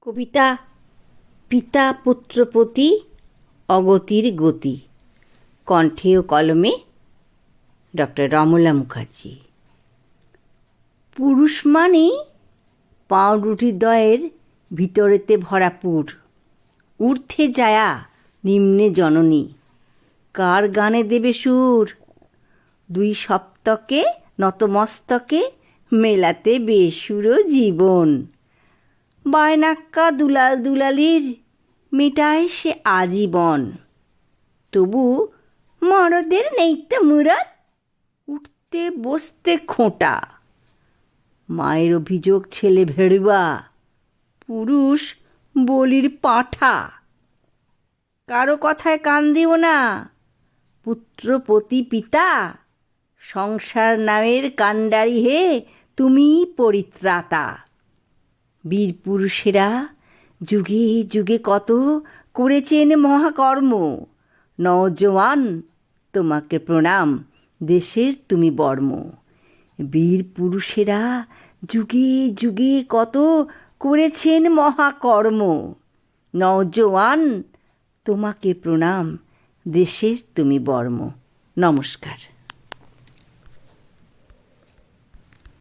কবিতা, পিতা পুত্রপতি, অগতির গতি। কণ্ঠে ও কলমে ডক্টর রমলা মুখার্জি। পুরুষ মানেই পাউরুটি দয়ের ভিতরেতে ভরাপুর ঊর্ধ্বে যায়া নিম্নে জননী। কার গানে দেবে সুর? দুই সপ্তকে নতমস্তকে মেলাতে বেসুর জীবন। বায়নাক্কা দুলাল দুলালির মেটায় সে আজীবন। তবু মরদের নেইতে মুরাদ, উঠতে বসতে খোঁটা। মায়ের অভিযোগ ছেলে ভেড়ুয়া, পুরুষ বলির পাঁঠা। কারও কথায় কান দিও না, পুত্রপতি পিতা, সংসার নামের কাণ্ডারি হে তুমি পরিত্রাতা। বীর পুরুষেরা, যুগে যুগে কত করেছেন মহাকর্ম। নওজওয়ান তোমাকে প্রণাম, দেশের তুমি বর্ম। বীর পুরুষেরা, যুগে যুগে কত করেছেন মহাকর্ম। নওজওয়ান তোমাকে প্রণাম, দেশের তুমি বর্ম। নমস্কার।